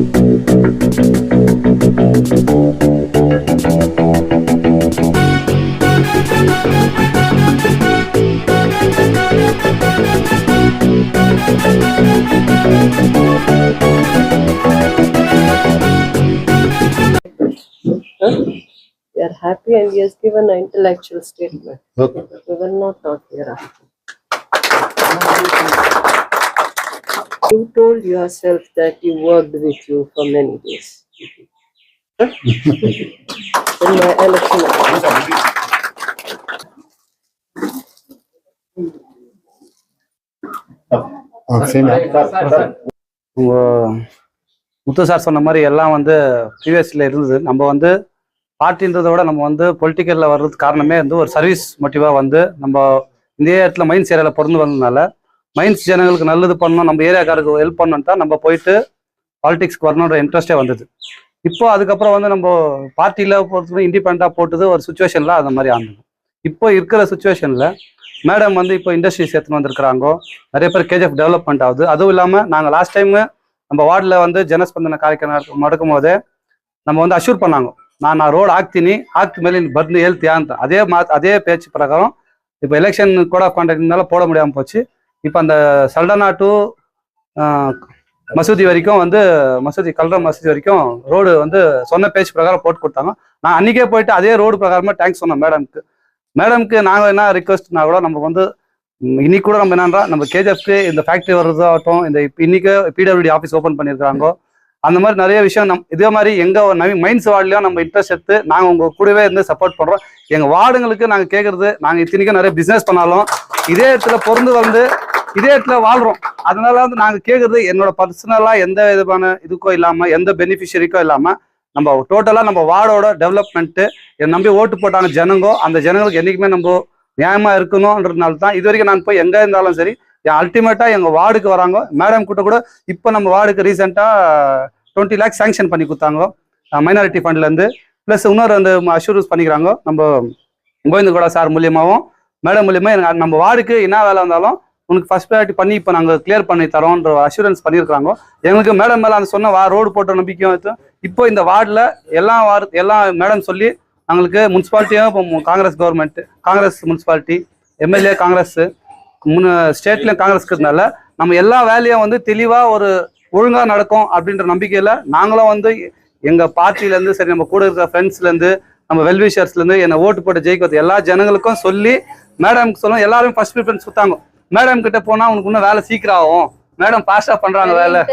We are happy and he has given an intellectual statement. Okay. We will not talk hereafter. You told yourself that he worked with you for many days. Huh? In my election. Muthu sir சொன்ன மாதிரி எல்லாம் வந்து ப்ரீவியஸ்ல இருந்தது நம்ம வந்து பார்ட்டின்றதை விட நம்ம வந்து பொலிட்டிக்கல்ல வர்றதுக்கு காரணமே வந்து ஒரு சர்வீஸ் மோட்டிவா வந்து நம்ம இந்த இடத்துல மைன்ஸ் ஏரியாவில் பிறந்து வந்ததுனால மைன்ஸ் ஜனங்களுக்கு நல்லது பண்ணணும் நம்ம ஏரியாக்காரருக்கு ஹெல்ப் பண்ணணும் தான் நம்ம போயிட்டு பாலிடிக்ஸ்க்கு வரணுன்ற இன்ட்ரெஸ்டே வந்தது. இப்போ அதுக்கப்புறம் வந்து நம்ம பார்ட்டியில் பொறுத்தவரை இண்டிபெண்ட்டாக போட்டது ஒரு சுச்சுவேஷனில் அந்த மாதிரி ஆனது. இப்போ இருக்கிற சுச்சுவேஷனில் மேடம் வந்து இப்போ இண்டஸ்ட்ரீஸ் எடுத்துன்னு வந்திருக்கிறாங்கோ நிறைய பேர் கேஜிஎஃப் டெவலப்மெண்ட் ஆகுது. அதுவும் இல்லாமல் நாங்கள் லாஸ்ட் டைமு நம்ம வார்டில் வந்து ஜனஸ்பந்தன காரியக்ரಮ நடக்கும் போதே நம்ம வந்து அஷ்யூர் பண்ணாங்க. நான் நான் ரோடு ஆக்தினி ஆக்தி மேலே பர்ந்து ஏழ்த்தியான் அதே மா அதே பேச்சு பிரகாரம் இப்போ எலெக்ஷன் கூட ஆஃப் இருந்தாலும் போட முடியாமல் போச்சு. இப்போ அந்த சல்டனா டு மசூதி வரைக்கும் வந்து மசூதி கல்ற மசூதி வரைக்கும் ரோடு வந்து சொன்ன பேச்சு பிரகாரம் போட்டு கொடுத்தாங்க. நான் அன்னைக்கே போயிட்டு அதே ரோடு பிரகாரமாக தேங்க்ஸ் சொன்னேன் மேடம்க்கு மேடம்க்கு நாங்கள் என்ன ரிக்வஸ்ட்னா கூட நம்ம வந்து இன்னைக்கு கூட நம்ம என்னன்றா நம்ம கேஜிஎஃப்க்கு இந்த ஃபேக்ட்ரி வர்றதாகட்டும் இந்த இப்ப இன்னைக்கு பிடபிள்யூடி ஆஃபீஸ் ஓப்பன் பண்ணியிருக்காங்க அந்த மாதிரி நிறைய விஷயம் நம் இதே மாதிரி எங்கள் நவி மைண்ட்ஸ் வார்டுலயும் நம்ம இன்ட்ரெஸ்ட் எடுத்து நாங்கள் உங்கள் கூடவே இருந்து சப்போர்ட் பண்ணுறோம் எங்கள் வார்டுங்களுக்கு நாங்கள் கேட்குறது நாங்கள் இத்தனைக்கும் நிறைய பிஸ்னஸ் பண்ணாலும் இதே இடத்துல பொருந்து வந்து இதே இடத்துல வாழ்றோம். அதனால வந்து நாங்க கேட்குறது என்னோட பர்சனலா எந்த விதமான இதுக்கோ இல்லாம எந்த பெனிஃபிஷரிக்கோ இல்லாம நம்ம டோட்டலா நம்ம வார்டோட டெவலப்மெண்ட்டு என்னை நம்பி ஓட்டு போட்டாங்க ஜனங்கோ அந்த ஜனங்களுக்கு என்னைக்குமே நம்ம நியாயமா இருக்கணும்ன்றதுனால தான் இது வரைக்கும் நான் போய் எங்க இருந்தாலும் சரி அல்டிமேட்டா எங்க வார்டுக்கு வராங்க. மேடம் கிட்ட கூட இப்போ நம்ம வார்டுக்கு ரீசெண்டா டுவெண்ட்டி லேக்ஸ் சேங்ஷன் பண்ணி கொடுத்தாங்க. மைனாரிட்டி ஃபண்ட்ல இருந்து. ப்ளஸ் இன்னொரு அந்த அஷூரன்ஸ் பண்ணிக்கிறாங்க. நம்ம கோவிந்தகோடா சார் மூலியமாகவும் மேடம் மூலியமா எனக்கு நம்ம வார்டுக்கு என்ன வேலை வந்தாலும் உனக்கு ஃபர்ஸ்ட் ப்ரையாரிட்டி பண்ணி இப்போ நாங்கள் கிளியர் பண்ணி தரோன்ற அஷூரன்ஸ் பண்ணியிருக்காங்க எங்களுக்கு மேடம் மேலே அந்த சொன்ன வா ரோடு போட்ட நம்பிக்கையும் இருக்கு. இப்போ இந்த வார்டில் எல்லா வார் எல்லா மேடம் சொல்லி எங்களுக்கு முனிசிபாலிட்டியும் இப்போ Congress government Congress municipality MLA Congress முன்னே ஸ்டேட்லேயும் காங்கிரஸ் இருக்கிறதுனால நம்ம எல்லா வேலையும் வந்து தெளிவாக ஒரு ஒழுங்காக நடக்கும் அப்படின்ற நம்பிக்கையில் நாங்களும் வந்து எங்கள் பார்ட்டிலேருந்து சரி நம்ம கூட இருக்கிற ஃப்ரெண்ட்ஸ்லேருந்து நம்ம வெல்விஷர்ஸ்லேருந்து என்னை ஓட்டு போட்டு ஜெயிக்கிறது எல்லா ஜனங்களுக்கும் சொல்லி மேடம்க்கு சொல்லுவோம் எல்லாரும் ஃபர்ஸ்ட் ப்ரிஃபரன்ஸ் கொடுத்தாங்க மேடம் கிட்ட போனா உனக்கு இன்னும் வேலை சீக்கிரம் ஆகும் மேடம் ஃபாஸ்டா பண்றாங்க வேலை.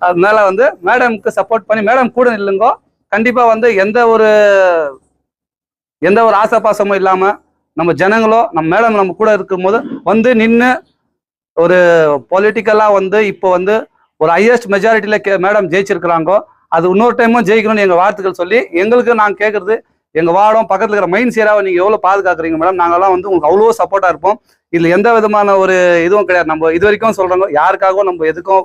அதனால வந்து மேடம்க்கு சப்போர்ட் பண்ணி மேடம் கூட இல்லைங்கோ கண்டிப்பா வந்து எந்த ஒரு எந்த ஒரு ஆசாபாசமும் இல்லாம நம்ம ஜனங்களோ நம்ம மேடம் நம்ம கூட இருக்கும்போது வந்து நின்று ஒரு பொலிட்டிக்கலா வந்து இப்போ வந்து ஒரு ஹையஸ்ட் மெஜாரிட்டியில மேடம் ஜெயிச்சிருக்கிறாங்கோ. அது இன்னொரு டைமும் ஜெயிக்கணும்னு எங்க வாழ்த்துக்கள் சொல்லி எங்களுக்கு நாங்க கேட்கறது எங்க வார்டும் பக்கத்துல இருக்கிற மைண்ட் சேராவை நீங்க எவ்வளவு பாதுகாக்கிறீங்க மேடம் நாங்கெல்லாம் வந்து உங்களுக்கு அவ்வளோ சப்போர்ட்டா இருப்போம். இதுல எந்த விதமான ஒரு இதுவும் கிடையாது. நம்ம இது வரைக்கும் சொல்றாங்க யாருக்காகவும் நம்ம எதுக்கும்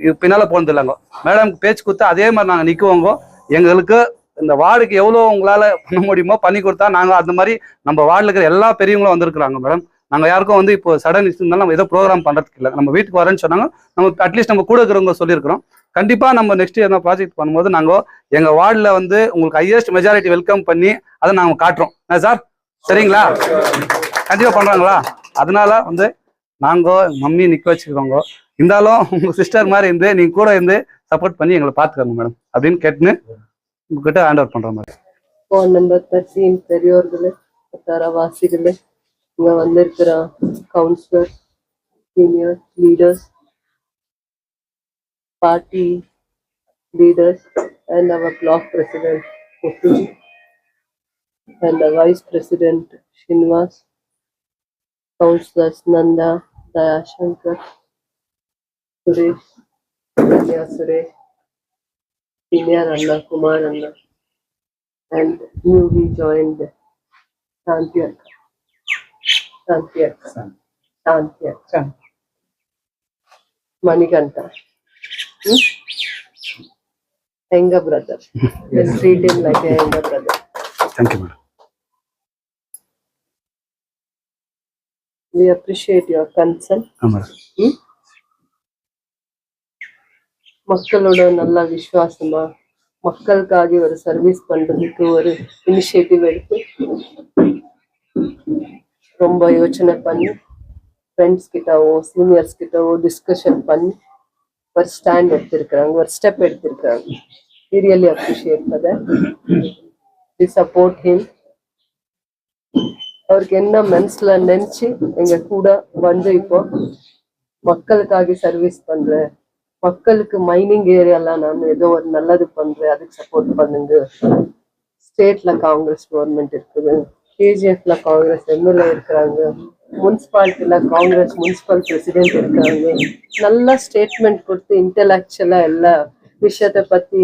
பின்னால் பின்னால போனது இல்லைங்க. மேடம் பேச்சு கொடுத்து அதே மாதிரி நாங்க நிக்குவோங்க. எங்களுக்கு இந்த வார்டுக்கு எவ்வளோ உங்களால பண்ண முடியுமோ பண்ணி கொடுத்தா நாங்க அந்த மாதிரி நம்ம வார்டில் இருக்கிற எல்லா பெரியவங்களும் வந்திருக்கிறாங்க மேடம் நாங்க யாருக்கும் வந்து இப்போ சடன் இருந்தாலும் நம்ம ஏதோ ப்ரோக்ராம் பண்றதுக்கு இல்லை. நம்ம வீட்டுக்கு வரேன்னு சொன்னாங்க. நம்ம அட்லீஸ்ட் நம்ம கூட இருக்கிறவங்க சொல்லியிருக்கிறோம். கண்டிப்பா நம்ம நெக்ஸ்ட் எதனா ப்ராஜெக்ட் பண்ணும்போது நாங்க எங்க வார்டில் வந்து உங்களுக்கு ஹையஸ்ட் மெஜாரிட்டி வெல்கம் பண்ணி அதை நாங்க காட்டுறோம். என்ன சார் சரிங்களா? கண்டிப்பா பண்றாங்களா? அதனால வந்து நாங்க மம்மி நிக்க வச்சுக்கிறோங்க இருந்தாலும் உங்க சிஸ்டர் மாதிரி இருந்து நீங்க கூட இருந்து சப்போர்ட் பண்ணி எங்களை பாத்துக்கோங்க மேடம் அப்படின்னு கேட்டுன்னு உங்ககிட்ட ஹேண்ட் ஓவர் பண்ற மாதிரி ஃபோன் நம்பர் தர்சீம் பெரியோர்களே தரவாசிகளே இங்க வந்திருக்கிற councillor senior leaders party leaders and our block president Kutuji and the vice president Shinvas, councillors Nanda, Dayashankar, Suresh, Kanya Suresh, Senior Anna, Kumar Anna, and newly joined Shantiak. Shantiak. Shantiak. Manikanta. Hmm? Younger brother. Let's treat him like a younger brother. Thank you madam We appreciate your concern. ஆமாம் Hmm? மக்களோட நல்லா விசுவாசமா மக்களுக்காக ஒரு service பண்றதுக்கு ஒரு initiative எடுத்து ரொம்ப யோசனை பண்ணி ஃப்ரெண்ட்ஸ் கிட்டவோ சீனியர்ஸ் கிட்டவோ டிஸ்கஷன் பண்ணி ஒரு ஸ்டாண்ட் எடுத்திருக்கிறாங்க ஒரு ஸ்டெப் எடுத்திருக்கிறாங்க. Really appreciate for the support him அவருக்கு என்ன மனசுல நினைச்சு எங்க கூட வந்து இப்போ மக்களுக்காக சர்வீஸ் பண்றேன் மக்களுக்கு மைனிங் ஏரியால நான் ஏதோ ஒரு நல்லது பண்றேன் அதுக்கு சப்போர்ட் பண்ணுங்க. ஸ்டேட்ல காங்கிரஸ் கவர்மெண்ட் இருக்குது. கேஜிஎஃப்ல காங்கிரஸ் எம்எல்ஏ இருக்கிறாங்க. முன்சிபாலிட்டியில் காங்கிரஸ் முன்சிபல் பிரசிடென்ட் இருக்காங்க நல்ல ஸ்டேட்மெண்ட் கொடுத்து இன்டலெக்சுவலாக எல்லா விஷயத்தை பத்தி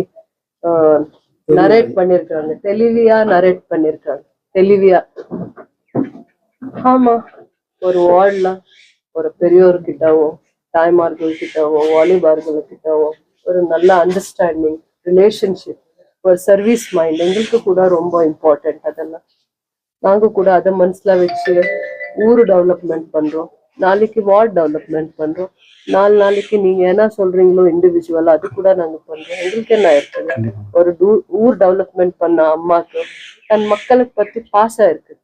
நரேட் பண்ணிருக்காங்க. தெளிவியா நரேட் பண்ணிருக்காங்க. தெளிவியா. ஆமா. ஒரு வார்ட்ல ஒரு பெரியோர்கிட்டவோ தாய்மார்கள் கிட்டவோ வாலிபார்கள் கிட்டவோ ஒரு நல்ல அண்டர்ஸ்டாண்டிங் ரிலேஷன்ஷிப் ஒரு சர்வீஸ் மைண்ட் எங்களுக்கு கூட ரொம்ப இம்பார்ட்டன்ட் அதெல்லாம். நாங்க கூட அதை மனசுல வச்சு ஊர் டெவலப்மெண்ட் பண்றோம். நாளைக்கு வார்ட் டெவலப்மெண்ட் பண்றோம். நாலு நாளைக்கு நீங்க என்ன சொல்றீங்களோ இண்டிவிஜுவலா அது கூட நாங்க பண்றோம். எங்களுக்கு என்ன இருக்குது ஒரு ஊர் டெவலப்மெண்ட் பண்ண அம்மாக்கு தன் மக்களுக்கு பத்தி பாசம் இருக்கு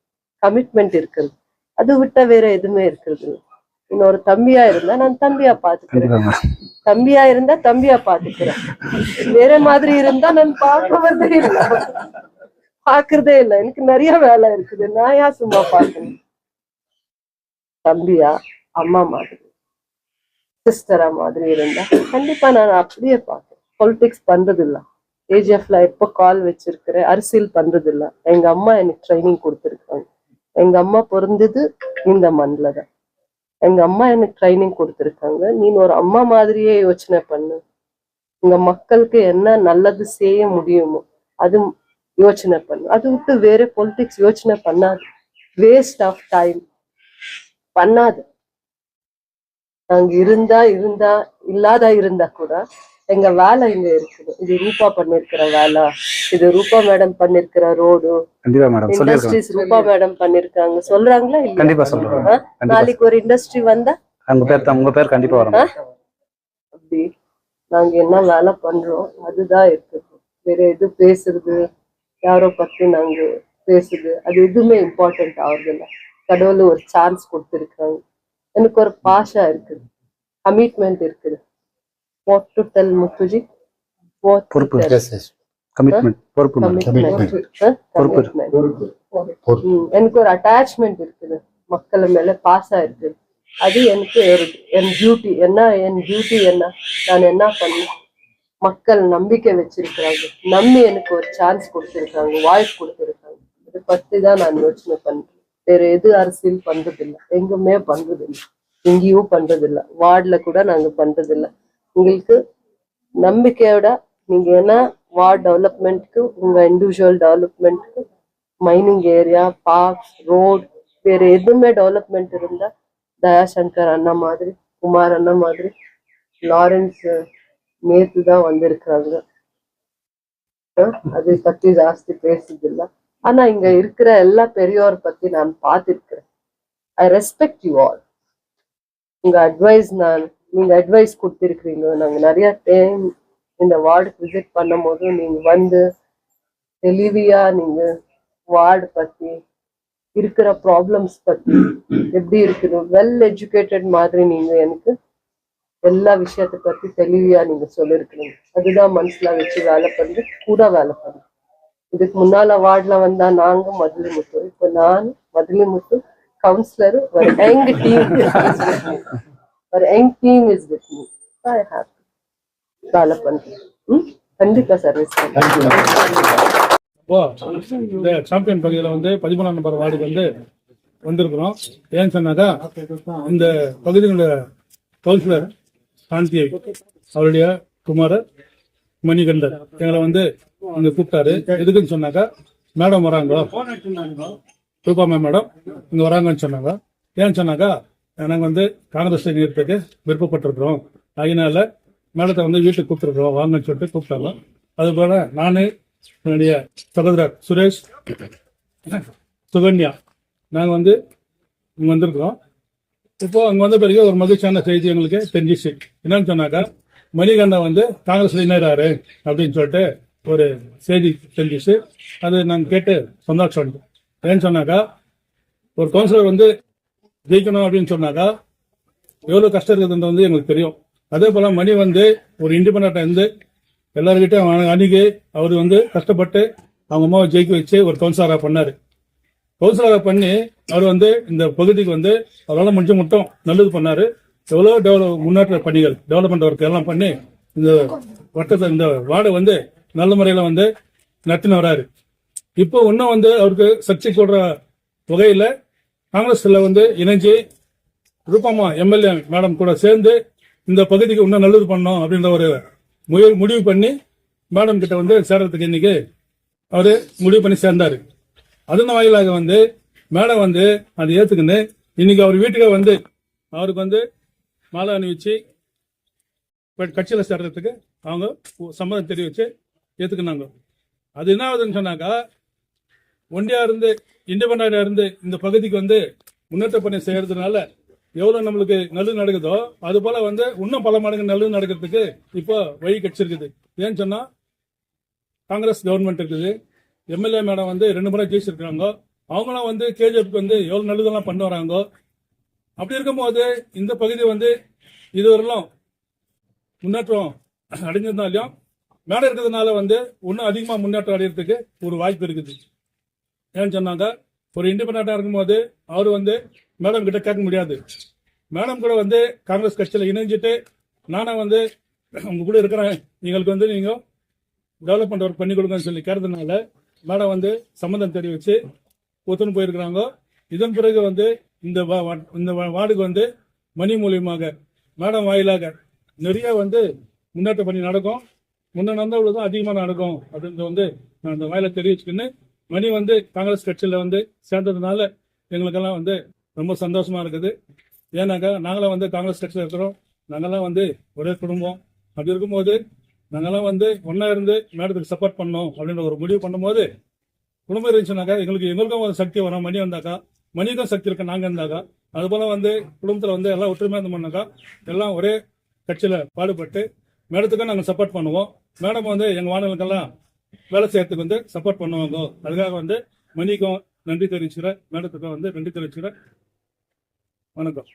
கமிட்மெண்ட் இருக்குது. அது விட்டா வேற எதுவுமே இருக்கிறது. இன்னொரு தம்பியா இருந்தா நான் தம்பியா பாத்துக்கிறேன். தம்பியா இருந்தா தம்பியா பாத்துக்கிறேன். வேற மாதிரி இருந்தா நான் பார்க்கறதே இல்ல. பாக்குறதே இல்ல. எனக்கு நிறைய வேலை இருக்குது. நான் ஏன் சும்மா பாக்கணும் தம்பியா அம்மா மாதிரி சிஸ்டரா மாதிரி இருந்தா கண்டிப்பா நான் அப்படியே பார்க்கறேன். பொலிட்டிக்ஸ் பண்றதில்ல. ஏஜிஎஃப்ல எப்போ கால் வச்சிருக்கிறேன் அரசியல் பண்றதில்ல. எங்க அம்மா எனக்கு ட்ரைனிங் கொடுத்துருக்காங்க. எங்க அம்மா பிறந்தது இந்த மண்ணில் தான். எங்க அம்மா எனக்கு ட்ரைனிங் கொடுத்துருக்காங்க. நீ ஒரு அம்மா மாதிரியே யோசனை பண்ணு. உங்க மக்களுக்கு என்ன நல்லது செய்ய முடியுமோ அது யோசனை பண்ணு. அது விட்டு வேற பொலிட்டிக்ஸ் யோசனை பண்ணாது. வேஸ்ட் ஆஃப் டைம் பண்ணாது. நாங்க இருந்தா இருந்தா இல்லாத இருந்தா கூட எங்க வேலை இங்க இருக்குது. இது ரூபா பண்ணிருக்கிற வேலை. இது ரூபா மேடம் பண்ணிருக்கிற ரோடு. இண்டஸ்ட்ரீஸ் ரூபா மேடம் பண்ணிருக்காங்க. சொல்றாங்களா கண்டிப்பா? கண்டிப்பா. நாளைக்கு ஒரு இண்டஸ்ட்ரி வந்தா? உங்க பேர் உங்க பேர் கண்டிப்பா வரும். அப்படி. நாங்க என்ன வேலை பண்றோம் அதுதான் இருக்குது வேற எது பேசுறது? யாரோ பத்தி நாங்க பேசுது. அது எதுவுமே இம்பார்ட்டன்ட் ஆகுறதில்ல. கடவுள் ஒரு சான்ஸ் கொடுத்துருக்காங்க எனக்கு ஒரு பாஷா இருக்குது கமிட்மெண்ட் இருக்குது. What to tell Muthuji what பொறுப்பு. கமிட்மெண்ட் பொறுப்பு. எனக்கு ஒரு அட்டாச்மெண்ட் இருக்குது. மக்கள் மேல பாசா இருக்கு. அது எனக்கு என் டியூட்டி என்ன என் டியூட்டி என்ன? நான் என்ன பண்ணேன் மக்கள் நம்பிக்கை வச்சிருக்கிறாங்க. நம்பி எனக்கு ஒரு சான்ஸ் கொடுத்துருக்காங்க. வாய்ப்பு கொடுத்துருக்காங்க. இதை பத்தி தான் நான் யோசனை பண்றேன். வேற எது அரசியல் பண்றதில்ல. எங்குமே பண்றதில்ல. எங்கேயும் பண்றதில்ல. வார்டுல கூட நாங்க பண்றதில்ல. உங்களுக்கு நம்பிக்கையோட நீங்க என்ன வார்டு டெவலப்மெண்ட்க்கு உங்க இண்டிவிஜுவல் டெவலப்மெண்ட்க்கு மைனிங் ஏரியா பார்க் ரோட் வேற எதுவுமே டெவலப்மெண்ட் இருந்தா தயாசங்கர் அண்ணா மாதிரி குமார் அண்ணா மாதிரி லாரன்ஸ் நேத்து தான் வந்திருக்காங்க அதை பத்தி ஜாஸ்தி பேசுதில்லை ஆனா இங்க இருக்கிற எல்லா பெரியோர் பத்தி நான் பார்த்திருக்கிறேன். ஐ ரெஸ்பெக்ட் யூ ஆல் உங்க அட்வைஸ் நான் நீங்க அட்வைஸ் கொடுத்திருக்கிறீங்க. நாங்க நிறைய டைம் இந்த வார்டுக்கு விசிட் பண்ணும்போது நீங்க வந்து தெளிவியா நீங்க வார்டு பத்தி இருக்கிற ப்ராப்ளம்ஸ் பத்தி எப்படி இருக்குது வெல் எஜுகேட்டட் மாதிரி நீங்க எனக்கு எல்லா விஷயத்தை பத்தி தெளிவியா நீங்க சொல்லிருக்கிறீங்க. அதுதான் மனசுல வச்சு வேலை பண்ணி கூட வேலை பண்ணு. இதுக்கு முன்னால வார்டுல வந்தா நாங்க மதுளி முத்து. இப்ப நான் மதுளி முத்து கவுன்சிலர் ஒரு யங் டீம் ஒரு young team is with me I have வேலை பண்றேன் ம்? கண்டிப்பா சர்வீஸ் இந்த சாம்பியன் பகுதியில் வந்து பதிமூணாம் நம்பர் வார்டுக்கு வந்து வந்திருக்கிறோம். ஏன்னு சொன்னாக்கா இந்த பகுதியினுடைய கவுன்சிலர் சாந்தியை அவருடைய குமாரர் மணிகண்டர் எங்களை வந்து இங்க கூப்பிட்டாரு. எதுக்குன்னு சொன்னாக்கா மேடம் வராங்களோ? ரூபாமா மேடம். இங்க வராங்கன்னு சொன்னாங்க. ஏன்னு சொன்னாக்கா நாங்கள் வந்து காங்கிரஸ் நிறுத்தத்துக்கு விருப்பப்பட்டிருக்கிறோம். அதனால மேடத்தை வந்து வீட்டுக்கு கூப்பிட்டுருக்குறோம். வாங்கன்னு சொல்லிட்டு கூப்பிட்டாங்க. அதுபோல நானு என்னுடைய சகோதரர் சுரேஷ் சுகன்யா நாங்கள் வந்து இங்கே வந்திருக்கிறோம். இப்போ அங்கே வந்த பிறகு ஒரு மகிழ்ச்சியான செய்தி எங்களுக்கு தெரிஞ்சிச்சு. என்னன்னு சொன்னாக்கா மணிகண்டன் வந்து காங்கிரஸ்ல இணைறாரு அப்படின்னு சொல்லிட்டு ஒரு செய்தி தெரிஞ்சிச்சு. அது நாங்கள் கேட்டு சந்தோஷம் ஏன்னு சொன்னாக்கா ஒரு கவுன்சிலர் வந்து ஜெயிக்கணும் அப்படின்னு சொன்னாக்கா எவ்வளோ கஷ்டம் இருக்குதுன்றது வந்து எங்களுக்கு தெரியும். அதே போல் மணி வந்து ஒரு இண்டிபெண்ட்டாக இருந்து எல்லாருக்கிட்டையும் அணு- அணுகி அவர் வந்து கஷ்டப்பட்டு அவங்க அம்மாவை ஜெயிக்க வச்சு ஒரு கவுன்சிலராக பண்ணார். கவுன்சிலராக பண்ணி அவர் வந்து இந்த பகுதிக்கு வந்து அவரால் முடிஞ்ச மட்டும் நல்லது பண்ணார். எவ்வளோ டெவலப் முன்னேற்ற பணிகள் டெவலப்மெண்ட் ஒர்க் எல்லாம் பண்ணி இந்த வட்டத்தை இந்த வார்டை வந்து நல்ல முறையில் வந்து நடத்தின வராரு. இப்போ இன்னும் வந்து அவருக்கு சர்ச்சை சொல்ற தொகையில் காங்கிரஸில் வந்து இணைஞ்சு ரூபமா எம்எல்ஏ மேடம் கூட சேர்ந்து இந்த பகுதிக்கு இன்னும் நல்லது பண்ணோம் அப்படின்ற ஒரு முயல் முடிவு பண்ணி மேடம் கிட்ட வந்து சேர்றதுக்கு இன்னைக்கு அவர் முடிவு பண்ணி சேர்ந்தாரு. அதன் வாயிலாக வந்து மேடம் வந்து அதை ஏற்றுக்குன்னு இன்னைக்கு அவர் வீட்டுக்கு வந்து அவருக்கு வந்து மாலை அணிவிச்சு கட்சியில் சேர்றதுக்கு அவங்க சம்மதம் தெரிவிச்சு ஏற்றுக்கினாங்க அது என்ன ஆகுதுன்னு சொன்னாக்கா ஒண்டியா இருந்து இண்டிபெண்டா இருந்து இந்த பகுதிக்கு வந்து முன்னேற்ற பணி செய்யறதுனால எவ்வளோ நம்மளுக்கு நல்லது நடக்குதோ அது போல வந்து இன்னும் பல மடங்கு நல்லது நடக்கிறதுக்கு இப்போ வழி கிடைச்சிருக்குது ஏன்னு சொன்னால் காங்கிரஸ் கவர்மெண்ட் இருக்குது. எம்எல்ஏ மேடம் வந்து ரெண்டு முறை ஜெயிச்சிருக்கிறாங்க. அவங்களாம் வந்து கேஜிஎஃப்க்கு வந்து எவ்வளோ நல்லதெல்லாம் பண்ண வராங்க. அப்படி இருக்கும்போது இந்த பகுதி வந்து இதுவரையிலும் முன்னேற்றம் அடைஞ்சிருந்தாலையும் மேடம் இருக்கிறதுனால வந்து இன்னும் அதிகமாக முன்னேற்றம் அடையிறதுக்கு ஒரு வாய்ப்பு இருக்குது. ஏன்னு சொன்னாங்க ஒரு இண்டிபெண்டாக இருக்கும்போது அவர் வந்து மேடம் கிட்ட கேட்க முடியாது. மேடம் கூட வந்து காங்கிரஸ் கட்சியில் இணைஞ்சிட்டு நானும் வந்து உங்க கூட இருக்கிறேன். எங்களுக்கு வந்து நீங்கள் டெவலப்மெண்ட் ஒர்க் பண்ணி கொடுங்கன்னு சொல்லி கேட்டதுனால மேடம் வந்து சம்மந்தம் தெரிவித்து ஒத்துன்னு போயிருக்கிறாங்க. இதன் பிறகு வந்து இந்த வா- வா- இந்த வார்டுக்கு வந்து மணி மூலியமாக மேடம் வாயிலாக நிறைய வந்து முன்னேற்றம் பண்ணி நடக்கும். முன்ன நடந்தவங்களுக்கு தான் அதிகமாக நடக்கும் அப்படின்றது வந்து நான் இந்த வாயில தெரிவிச்சுக்கின்னு மணி வந்து காங்கிரஸ் கட்சியில் வந்து சேர்ந்ததுனால எங்களுக்கெல்லாம் வந்து ரொம்ப சந்தோஷமா இருக்குது. ஏன்னாக்கா நாங்களாம் வந்து காங்கிரஸ் கட்சியில் இருக்கிறோம். நாங்கள்லாம் வந்து ஒரே குடும்பம். அப்படி இருக்கும்போது நாங்கெல்லாம் வந்து ஒன்றா இருந்து மேடத்துக்கு சப்போர்ட் பண்ணோம் அப்படின்ற ஒரு முடிவு பண்ணும்போது குடும்பம் இருந்துச்சுனாக்கா எங்களுக்கு எங்களுக்கும் ஒரு சக்தி வரும். மணி வந்தாக்கா மணிக்கும் சக்தி இருக்கு நாங்கள் இருந்தாக்கா. அதுபோல் வந்து குடும்பத்தில் வந்து எல்லாம் ஒற்றுமையாக இருந்தோம்னாக்கா எல்லாம் ஒரே கட்சியில் பாடுபட்டு மேடத்துக்கும் நாங்கள் சப்போர்ட் பண்ணுவோம். மேடம் வந்து எங்க மாணவர்களுக்கெல்லாம் வேலை செய்யறதுக்கு வந்து சப்போர்ட் பண்ணுவாங்க. அதுக்காக வந்து மணிக்கும் நன்றி தெரிவிச்சுக்கிறேன். மேடத்துக்கும் வந்து நன்றி தெரிவிச்சுக்கிறேன். வணக்கம்.